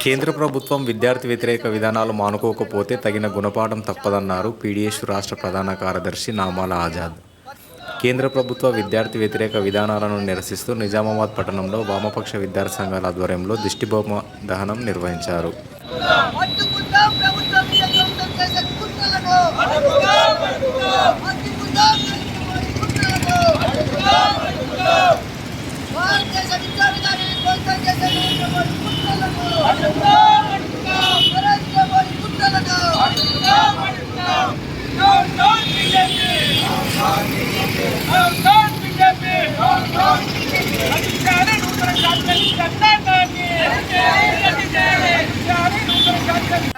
కేంద్ర ప్రభుత్వం విద్యార్థి వ్యతిరేక విధానాలు మానుకోకపోతే తగిన గుణపాఠం తప్పదన్నారు పీడీఎస్ రాష్ట్ర ప్రధాన కార్యదర్శి నామాల ఆజాద్. కేంద్ర ప్రభుత్వ విద్యార్థి వ్యతిరేక విధానాలను నిరసిస్తూ నిజామాబాద్ పట్టణంలో వామపక్ష విద్యార్థి సంఘాల ఆధ్వర్యంలో దిష్టిబొమ్మ దహనం నిర్వహించారు అడ్డుకుందాం ప్రభుత్వం మీద ప్రభుత్వం చేసే కుట్రలను అడ్డుకుందాం అడ్డుకుందాం కుట్రలను భారతదేశ విద్యా విధానాన్ని ధ్వంసం చేసే నరేంద్ర మోడీ కుట్రలను నరేంద్ర మోడీ కుట్రలను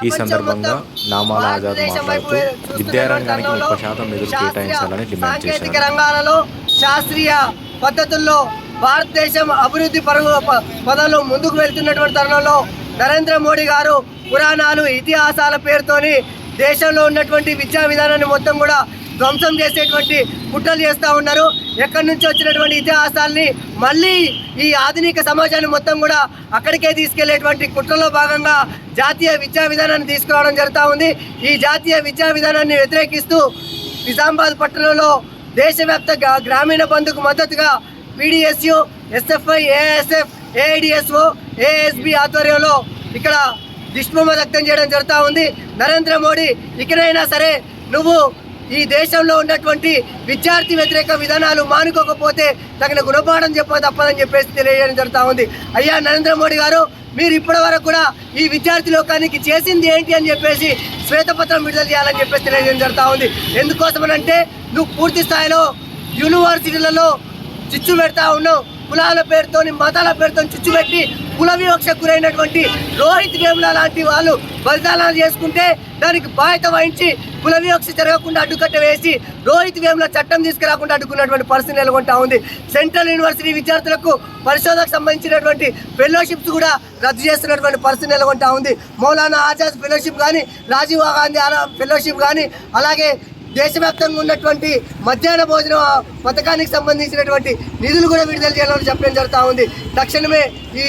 ఈ సందర్భంగా నామాల ఆజాద్ మాట్లాడుతూ విద్యారంగానికి ముప్పై శాతం నిధులు కేటాయించాలని డిమాండ్ సాంకేతిక చేశారు రంగాలలో శాస్త్రీయ పద్ధతుల్లో భారతదేశం అభివృద్ధి పరుగు ప- పదంలో ముందుకు వెళ్తున్నటువంటి తరుణంలో నరేంద్ర మోడీ గారు పురాణాలు ఇతిహాసాల పేరుతోని దేశంలో ఉన్నటువంటి విద్యా విధానాన్ని మొత్తం కూడా ధ్వంసం చేసేటువంటి కుట్రలు చేస్తూ ఉన్నారు. ఎక్కడి నుంచి వచ్చినటువంటి ఇతిహాసాల్ని మళ్ళీ ఈ ఆధునిక సమాజాన్ని మొత్తం కూడా అక్కడికే తీసుకెళ్ళేటువంటి కుట్రలో భాగంగా జాతీయ విద్యా విధానాన్ని తీసుకురావడం జరుగుతూ ఉంది. ఈ జాతీయ విద్యా విధానాన్ని వ్యతిరేకిస్తూ నిజామాబాద్ పట్టణంలో దేశవ్యాప్త గ్రా- గ్రామీణ బంధుకు మద్దతుగా PDSU SFI ASF AIDSO ASB ఆధ్వర్యంలో ఇక్కడ దిష్టిబొమ్మ వ్యక్తం చేయడం జరుగుతూ ఉంది. నరేంద్ర మోడీ ఇకనైనా సరే నువ్వు ఈ దేశంలో ఉన్నటువంటి విద్యార్థి వ్యతిరేక విధానాలు మానుకోకపోతే తగిన గుణపాఠం చెప్ప తప్పదని చెప్పేసి తెలియజేయడం జరుగుతూ ఉంది. అయ్యా నరేంద్ర మోడీ గారు మీరు ఇప్పటి వరకు కూడా ఈ విద్యార్థి లోకానికి చేసింది ఏంటి అని చెప్పేసి శ్వేతపత్రం విడుదల చేయాలని చెప్పేసి తెలియజేయడం జరుగుతూ ఉంది. ఎందుకోసమనంటే నువ్వు పూర్తి స్థాయిలో యూనివర్సిటీలలో చిచ్చు పెడతా ఉన్నావు. కులాల పేరుతోని మతాల పేరుతో చుచ్చుపెట్టి కుల వివక్షకు గురైనటువంటి రోహిత్ వేముల లాంటి వాళ్ళు బలిదానాలు చేసుకుంటే దానికి బాధ్యత వహించి కుల వివక్ష జరగకుండా అడ్డుకట్ట వేసి రోహిత్ వేముల చట్టం తీసుకురాకుండా అడ్డుకున్నటువంటి పరిస్థితి నెలకొంటా ఉంది. సెంట్రల్ యూనివర్సిటీ విద్యార్థులకు పరిశోధనకు సంబంధించినటువంటి ఫెలోషిప్స్ కూడా రద్దు చేస్తున్నటువంటి పరిస్థితి నెలకొంటా ఉంది. మౌలానా ఆజాద్ ఫెలోషిప్ కానీ రాజీవ్ గాంధీ ఫెలోషిప్ కానీ అలాగే దేశవ్యాప్తంగా ఉన్నటువంటి మధ్యాహ్న భోజన పథకానికి సంబంధించినటువంటి నిధులు కూడా విడుదల చేయాలని చెప్పడం జరుగుతూ ఉంది. తక్షణమే ఈ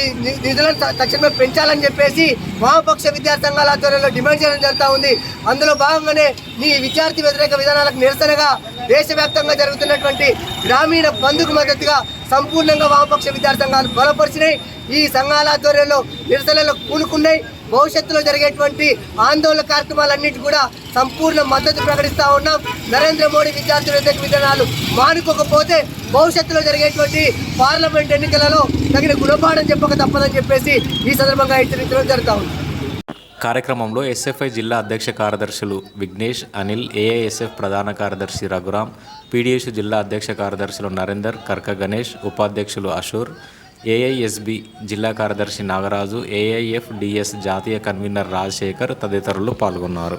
నిధులను తక్షణమే పెంచాలని చెప్పేసి వామపక్ష విద్యా సంఘాల ఆధ్వర్యంలో డిమాండ్ చేయడం జరుగుతూ ఉంది. అందులో భాగంగానే ఈ విద్యార్థి వ్యతిరేక విధానాలకు నిరసనగా దేశవ్యాప్తంగా జరుగుతున్నటువంటి గ్రామీణ బంధుకు మద్దతుగా సంపూర్ణంగా వామపక్ష విద్యార్థి సంఘాలు బలపరిచినాయి ఈ సంఘాల ఆధ్వర్యంలో నిరసనలు కూనుకున్నాయి భవిష్యత్తులో జరిగేటువంటి ఆందోళన కార్యక్రమాలన్నిటి కూడా సంపూర్ణ మద్దతు ప్రకటిస్తూ ఉన్నాం. నరేంద్ర మోడీ విద్యార్థి వ్యతిరేక విధానాలు మానుకోకపోతే భవిష్యత్తులో జరిగేటువంటి పార్లమెంట్ ఎన్నికలలో తగిన గుణపాఠం చెప్పక తప్పదని చెప్పేసి ఈ సందర్భంగా హెచ్చరించడం జరుగుతూ ఉంది. కార్యక్రమంలో ఎస్ఎఫ్ఐ జిల్లా అధ్యక్ష కార్యదర్శులు విఘ్నేష్ అనిల్ ఏఐఎస్ఎఫ్ ప్రధాన కార్యదర్శి రఘురాం పీడిఎస్ జిల్లా అధ్యక్ష కార్యదర్శులు నరేందర్ కర్క గణేష్ ఉపాధ్యక్షులు అశూర్ ఏఐఎస్బి జిల్లా కార్యదర్శి నాగరాజు ఏఐఎఫ్ డిఎస్ జాతీయ కన్వీనర్ రాజశేఖర్ తదితరులు పాల్గొన్నారు.